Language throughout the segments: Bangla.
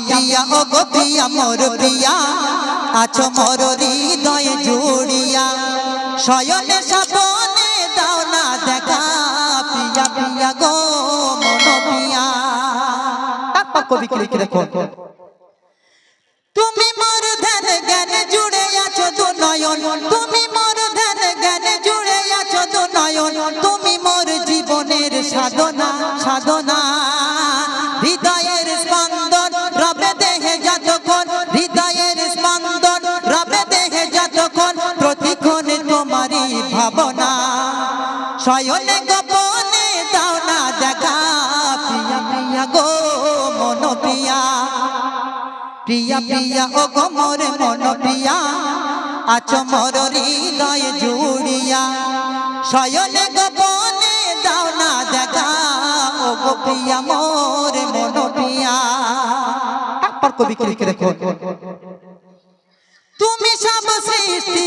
প্রিয়া ও গো পিয়া মোর প্রিয়া, আছো মোর হৃদয়ে জুড়িয়া। শয়নে সপনে দাও না দেখা পিয়া পিয়া গো মন পিয়া কবি লিখে দেখো তোমারই ভাবনা। শয়নে গোপনে দাও না দেখা। প্রিয়া প্রিয়া গো মন প্রিয়া। প্রিয়া প্রিয়া ও গো মোর মন প্রিয়া। আছো মোর হৃদয় জুড়িয়া। শয়নে গোপনে দাও না দেখা। ও গো প্রিয়া মোর মন প্রিয়া। তারপর কবি কি লিখে দেখো তুমি সব সৃষ্টি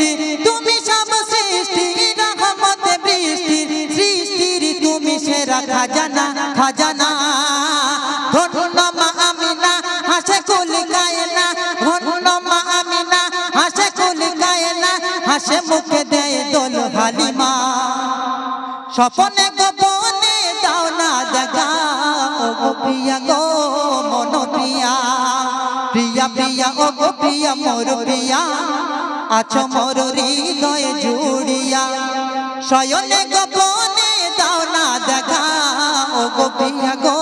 বৃষ্টি তুমি সব সৃষ্টি, রহমত বৃষ্টি, সৃষ্টির তুমি সেরা খাজানা খাজানা। স্বপনে গোপনে দাও না দেখা ও প্রিয়া গো মন প্রিয়া প্রিয়া প্রিয়া, ও গো প্রিয়া, মোর প্রিয়া। আছো মোর হৃদয় জুড়িয়া। শয়নে গোপনে দাও না দেখা। ও গো প্রিয়া গো,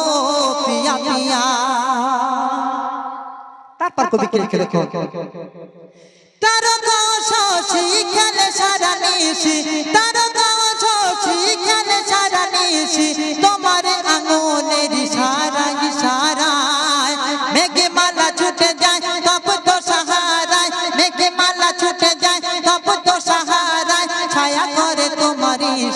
প্রিয়া প্রিয়া। তারপর কবি কে লিখে দেখো? তারকা শশী খেলে সারা নিশি। তারকা শশী খেলে সারা নিশি।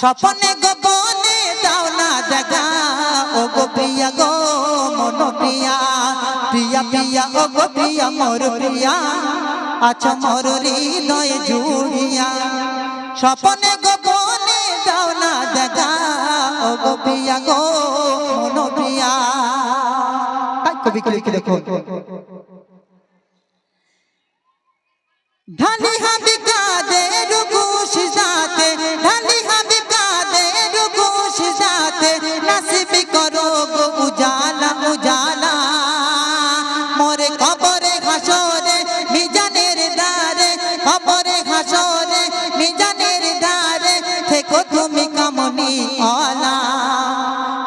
স্বপনে গোপনে দাও না দেখা ও গো প্রিয়া গো মন প্রিয়া। প্রিয়া প্রিয়া ও গো প্রিয়া মোর প্রিয়া। আছো মোর হৃদয় জুড়িয়া। স্বপনে গোপনে দাও না দেখা ও গো প্রিয়া গো মন প্রিয়া। তাই কবি কি লিখে দেখো ঢালি হাবি মোরে কবরে হাসরে, মিজানের দারে কবরে হাসরে, মিজানের দারে থেকো তুমি কামনি অলা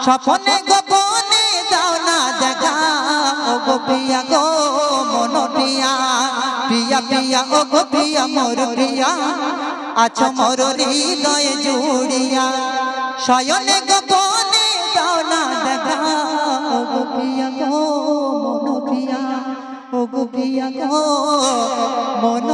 স্বপনে গোপনে দাও না দেখা ও গো প্রিয়া গো মন প্রিয়া প্রিয়া প্রিয়া ও গো প্রিয়া মোর প্রিয়া, আছো মোর হৃদয় জুড়িয়া। শয়নে গোপনে দাও না দেখা ও গো প্রিয়া গো মন গো মন